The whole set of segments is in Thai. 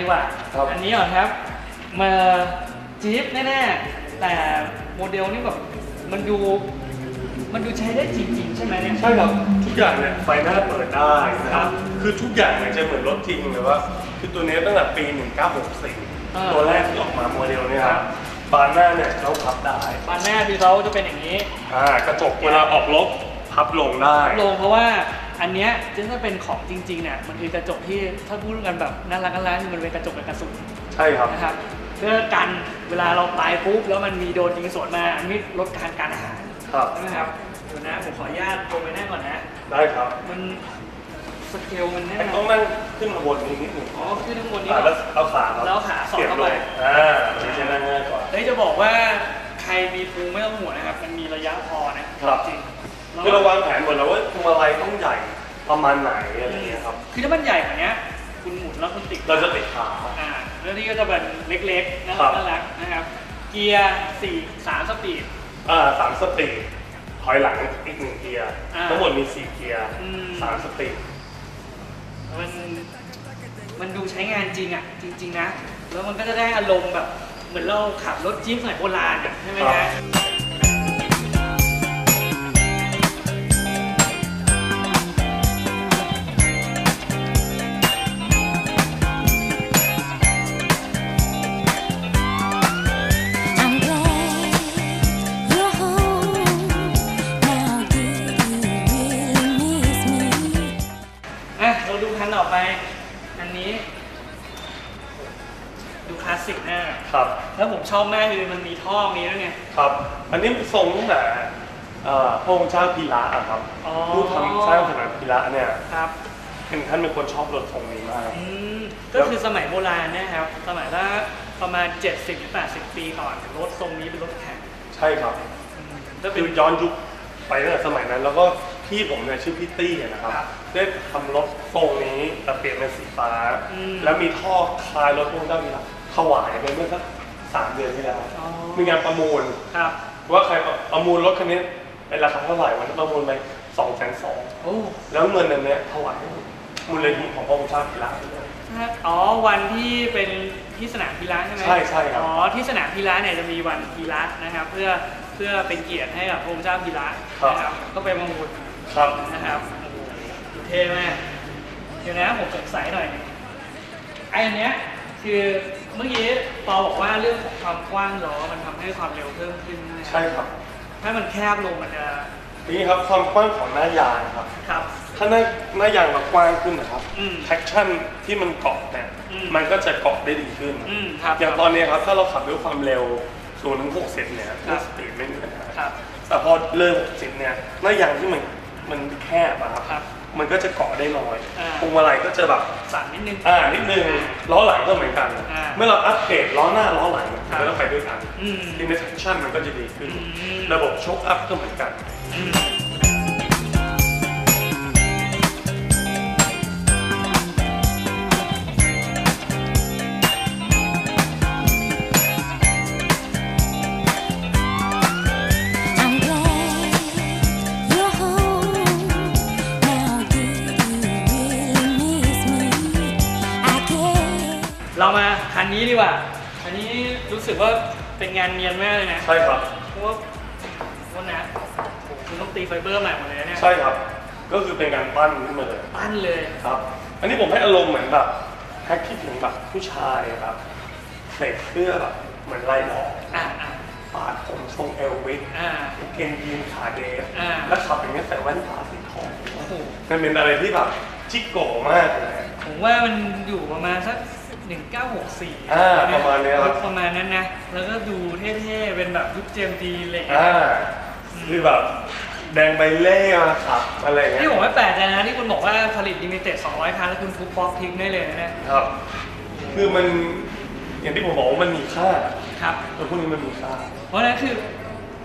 ดีกว่า ครับอันนี้ก่อนครับ มาจี๊ปแน่ๆ แต่โมเดลนี่แบบมันดู มันดูใช้ได้จริงๆ ใช่ไหมเนี่ย ใช่ครับทุกอย่างเนี่ยไฟหน้าเปิดได้นะครับคือทุกอย่างเนี่ยจะเหมือนรถจริงเลยว่าคือตัวนี้ตั้งแต่ปี อ่า 1964 ตัวแรกที่ออกมาโมเดลเนี่ยครับบานหน้าเนี่ยเขาพับได้บานหน้าคือเขาจะเป็นอย่างนี้อ่ากระจกเวลาออกรถพับลงได้ ลงเพราะว่า อันเนี้ยถ้าเป็นของจริงๆเนี่ยมันคือกระจกที่ถ้าพูดกันแบบน่ารักน่ารักคือมันเป็นกระจกกับกระสุนใช่ครับนะครับเพื่อกันเวลาเราไปปุ๊บแล้วมันมีโดนยิงสวนมาอันนี้ลดการการอาหารครับใช่ไหมครับเดี๋ยวนะผมขออนุญาตลงไปนั่งก่อนนะได้ครับมันสเกลมันแน่นต้องนั่งขึ้นมาบนนี้นิดหนึ่งอ๋อขึ้นข้างบนนี้อ่าก่แล้อวนเอาขาครับแล้วขาสอดเสียบเข้าลไปงอ่าจะใช้นั่งง่ายกว่าเฮ้ยจะบอกว่าใครมีภูมิไม่ต้องห่วงนะครับ มันมีระยะพอนะครับจริงแล้ว คือเราวางแผนหมดแล้วว่าพวงมาลัยต้องใหญ่ประมาณไหนอะไรอย่างเงี้ยครับ คือถ้ามันใหญ่กว่านี้คุณหมุนแล้วคุณติดเราจะติดขาอ่าแล้วนี่ก็จะเป็นเล็กๆน่าครัรับกน่ารักนะครับ เกียร์สี่สามสปีดอ่าสามสปีดถอยหลังอีกหนึ่งเกียร์อ่าทั้งหมดมีสี่เกียร์อืมสามสปีดมันมันดูใช้งานจริงอะจริง ๆ นะ แล้วมันก็จะได้อารมณ์แบบ เหมือนเราขับรถจี๊ปสมัยโบราณอะใช่ไหมฮะ ครับ แล้วผมชอบมากคือมันมีท่อนี้ด้วยไง ครับ อันนี้ทรงตั้งแต่เอ่อพระองค์เจ้าพีระอะครับอ๋อผู้ทำสร้างสนามพีระเนี่ยครับเป็นท่านเป็นคนชอบรถทรงนี้มากอืมก็คือสมัยโบราณนะครับ สมัยละประมาณ 70-80 ปีก่อนรถทรงนี้เป็นรถแข่งใช่ครับอืมก็เป็คืนอย้อนยุคไปตั้งแต่สมัยนั้น แล้วก็พี่ผมเนี่ยชื่อพี่ตี้นะครับครับได้ทำรถทรงนี้แต่เปลี่ยนเป็นสีฟ้าอืมแล้วมีท่อคลายรถพวกเจ้าพีระ ถวายไปเมื่อสักสามเดือนที่แล้วอ๋อมีงานประมูลครับว่าใครประมูลรถคันนี้เป็นราคาเท่าไหร่วันนั้นประมูลไปสองแสนสองโอ้แล้วเงินอันเนี้ยถวายให้มูลนิธิของพระองค์เจ้าพีระด้วยอ๋อวันที่เป็นที่สนามพีระใช่ไหมใช่ใช่ครับอ๋อที่สนามพีระเนี่ยจะมีวันพีระนะครับ เพื่อเพื่อเป็นเกียรติให้กับพระองค์เจ้าพีระนะครับ ก็ไปประมูลครับนะครับโอ้โหดูเท่มากเดี๋ยวนะผมสงสัยหน่อยไอ้อันเนี้ยคือ เมื่อกี้ปอบอกว่าเรื่องของความกว้างล้อมันทำให้ความเร็วเพิ่มขึ้นนะใช่ครับ ถ้ามันแคบลงมันจะนี่ครับความกว้างของหน้ายางครับ ครับ ถ้าหน้าหน้ายางเรากว้างขึ้นนะครับ อืมแท็กชั่นที่มันเกาะเนี่ยอืมมันก็จะเกาะได้ดีขึ้น อืมครับอย่างตอนนี้ครับถ้าเราขับด้วยความเร็วศูนย์ถึงหกสิบเนี่ยครัเรื่อบงสปีดไม่มีปัญหาครับ แต่พอเริ่มหกสิบเนี่ยหน้ายางที่มันมันแคบอะครับ ครับ มันก็จะเกาะได้น้อยอ่าพวงมาลัยก็จะแบบสั่นนิดนึงอ่านิดนึงล้อหลังก็เหมือนกันอ่าเมื่อเราอัปเกรดล้อหน้าล้อหลังครับมันก็ไปด้วยกันอืมอินเนอร์ชั่นมันก็จะดีขึ้นอืมระบบโชคอัพก็เหมือนกัน ดีกว่าคันนี้รู้สึกว่าเป็นงานเนียนมากเลยนะใช่ครับ เพราะว่าว่านะโอ้โหคุณต้องตีไฟเบอร์ใหม่หมดเลยนะเนี่ยใช่ครับ ก็คือเป็นการปั้นขึ้นมาเลยปั้นเลยครับ อันนี้ผมให้อารมณ์เหมือนแบบแพ็กคิดถึงแบบผู้ชายครับใส่เสื้อแบบเหมือนลายดอกอ่าอ่าปาดผมทรงเอลวิสอ่ากางเกงยีนขาเดฟอ่า แล้วขับอย่างนี้ยใส่แว่นตาสีทองโอ้โหมันเป็นอะไรที่แบบจิกโก้มากเลย ผมว่ามันอยู่ประมาณสัก 1964อ่าประมาณเนี้ยครับ ประมาณนั้นนะ แล้วก็ดูเท่ๆ เป็นแบบยุคเจมส์ดีอะไรอย่างเลยอ่าคือแบบแดงใบเล่มาขับอะไรอย่างเงี้นี่ยผมไม่แปลกใจนะที่คุณบอกว่าผลิตลิมิเต็ด200 คันแล้วคุณทุบบล็อกทิ้งได้เลยนะเนี่ยครับ คือมันอย่างที่ผมบอกว่ามันมีค่าครับรถพวกนี้มันมีค่า เพราะฉะนั้นคือ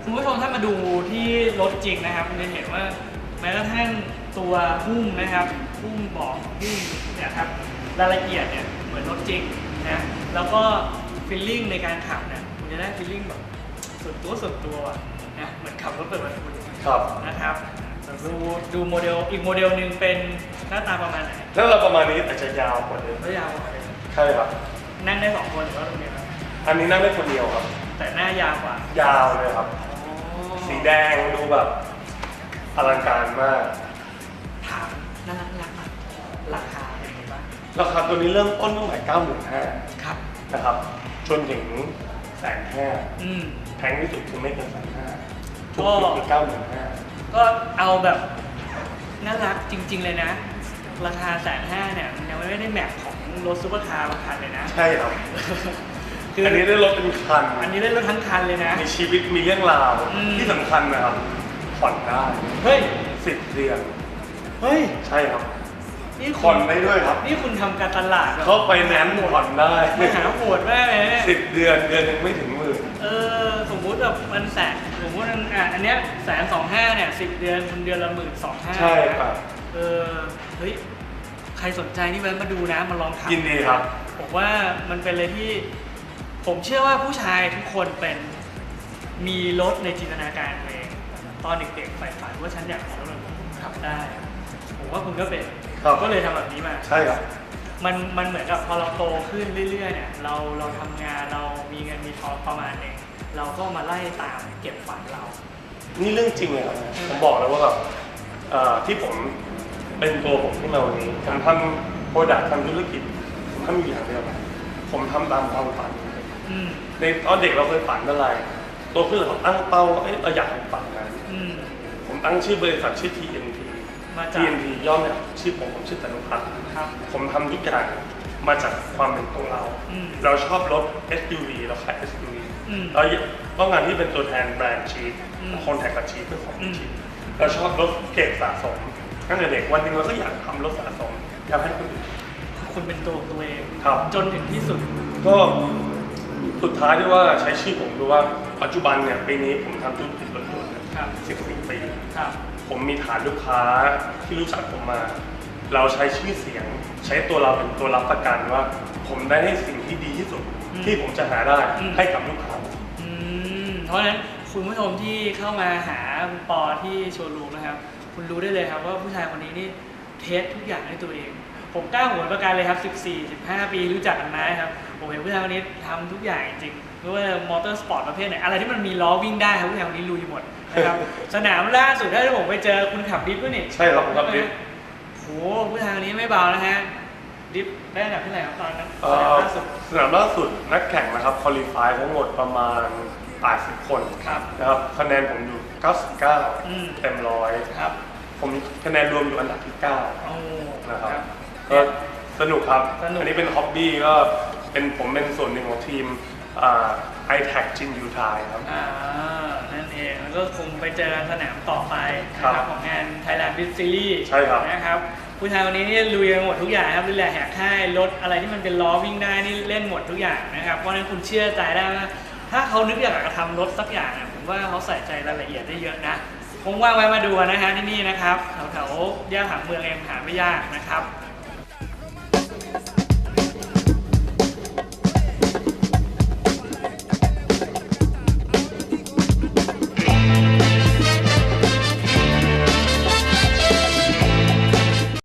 คุณผู้ชมถ้ามาดูที่รถจริงนะครับจะเห็นว่าแม้กระทั่งตัวหุ้มนะครับหุ้มเบอกหุ้มเนี่ยครับรายละเอียดเนี่ย เหมือนรถจริงนะแล้วก็ฟีลลิ่งในการขับเนี่ยคุณจะได้ฟีลลิ่งแบบส่วนตัวส่วนตัวอะนะเหมือนขับรถเปิดประทุนครับนะครับดูดูโมเดลอีกโมเดลหนึ่งเป็นหน้าตาประมาณไหนแล้วเราประมาณนี้แต่จะยาวกว่าเดิมแล้วยาวกว่าเดิมใช่ครับนั่งได้สองคนหรือว่าตรงเดียวครับอันนี้นั่งได้คนเดียวครับ แต่หน้ายาวกว่ายาวเลยครับ สีแดงดูแบบอลังการมาก ราคาตัวนี้เริ่มต้นตั้งแต่เก้าหมื่นห้าครับนะครับ จนถึงแสนห้าอืม แพงที่สุดคือไม่เกินแสนห้าถูก็กสุดคือเก้าหมื่นห้าก็เอาแบบน่ารักจริง ๆ เลยนะ ราคาแสนห้าเนี่ยมันยังไม่ได้แมปของรถซูเปอร์คาร์บางคันเลยนะ ใช่ครับ คืออัอันนี้ได้รถเป็นคัน อันนี้ได้รถทั้งคันเลยนะ มีชีวิตมีเรื่องราวอืม ที่สำคัญนะครับผ่อนได้เฮ้ยสิบเดือน เฮ้ย ใช่ครับ นี่คุผ่อนณได้ด้วยครับนี่คุณทำการตลาดแบบเข้าไปแนนซ์ผ่อนได้มหาโหดมากเลยเนี่ย สิบเดือนเดือนหนึ่งไม่ถึงหมื่น เออสมมุติแบบมันแสนสมมุติมันอะอันเนี้ยแสนสองห้าเนี่ยสิบเดือนคุณเดือนละหมื่นสองห้าใช่ครับ เออเฮ้ยใครสนใจนี่แวะมาดูนะมาลองทำยินดีครับ ผมว่ามันเป็นอะไรที่ ผมเชื่อว่าผู้ชายทุกคนเป็นมีรถในจินตนาการตัวเอง ตอนเด็กๆใฝ่ฝันว่าฉันอยากขับรถแบบนี้ขับได้ ผมว่าคุณก็เป็น ครับก็เลยทำแบบนี้มา ใช่ครับ มันมันเหมือนกับพอเราโตขึ้นเรื่อยๆเนี่ยเราเราทำงานเรามีเงินมีทองประมาณหนึงเราก็มาไล่ตามเก็บฝันเรา นี่เรื่องจริงเลยครับผมบอกแล้วว่าแบบเอ่อที่ผมเป็นตัวผมขึ้นมาวันนี้ผมทำโปรดักต์ทำธุรกิจผมทำอยู่อย่างเดียวผมทำตามความฝัน อืมในตอนเด็กเราเคยฝันอะไรโตขึ้นเราตั้งเป้าว่าเอ้ยเราอยากทำฝันนั้น อืมผมตั้งชื่อบริษัทชื่อ TNT มาจาก TNT ย่อมาจากชื่อผมผมชื่อตนุพัฒน์ครับ ผมทำทุกอย่างมาจากความเป็นของเรา อืม เราชอบรถ SUV เราขาย SUV อืม เราต้องการที่เป็นตัวแทนแบรนด์ชีสอืมคอนแทคกับชีสเป็นของอืม ชีสเราชอบรถเก็บสะสมตั้งแต่เด็กวันหนึ่งเราก็อยากทำรถสะสมอยากให้คนอื่น คุณเป็นตัวของตัวเองครับ จนถึงที่สุด ก็สุดท้ายที่ว่าใช้ชื่อผมดูว่าปัจจุบันเนี่ยปีนี้ผมทำธุรกิจรถยนต์ครับ14ปี ครับ ผมมีฐานลูกค้าที่รู้จักผมมา เราใช้ชื่อเสียง ใช้ตัวเราเป็นตัวรับประกันว่า ผมได้ให้สิ่งที่ดีที่สุดอืมที่ผมจะหาได้อืม ให้กับลูกค้า อืมเพราะฉะนั้นคุณผู้ชมที่เข้ามาหาคุณปอที่โชว์รูมนะครับ คุณรู้ได้เลยครับว่าผู้ชายคนนี้นี่เทสทุกอย่างให้ตัวเอง ผมกล้าหัวประกันเลยครับ 14 15 ปีรู้จักกันมาครับ ผมเห็นผู้ชายคนนี้ทำทุกอย่างจริงๆไม่ว่ามอเตอร์สปอร์ตประเภทไหน อะไรที่มันมีล้อวิ่งได้ครับผู้ชายคนนี้ลุยหมดนะครับ สนามล่าสุดถ้าผมไปเจอคุณขับดิฟด้วยนี่ ใช่ครับผมขับดิฟโอ้โหผู้ชายคนนี้ไม่เบานะฮะ ดิฟได้อันดับที่ไหนครับตอนนั้นเอ่สนามอล่าสุด สนามล่าสุดนักแข่งนะครับคอลี่ฟายทั้งหมดประมาณ 80 คนครับนะครับ คะแนนผมอยู่อืม99 เต็มร้อยครับผมคะแนนรวมอยู่อันดับที่9โอ้นะครับ ก็สนุกครับ สนุก อันนี้เป็นฮ็อบบี้ก็เป็นผมเป็นส่วนหนึ่งของทีมอ่า iTech จินยูไทยครับ อ่านั่นเองแล้วก็คงไปเจอกันสนามต่อไปนะคครัรับบของงาน Thailand Beat Series ใช่ครับ นะครับ ผู้ชายคนนี้นี่ลุยกันหมดทุกอย่างครับดูแลแหกค่ายรถอะไรที่มันเป็นล้อวิ่งได้นี่เล่นหมดทุกอย่างนะครับ เพราะฉะนั้นคุณเชื่อใจได้ว่าถ้าเขานึกอยากจะทำรถสักอย่างอะผมว่าเขาใส่ใจรายละเอียดได้เยอะนะคงว่างไว้มาดูกันนะฮะที่นี่นะครับแถวๆย่านหางเมืองเองหาไม่ยากนะครับ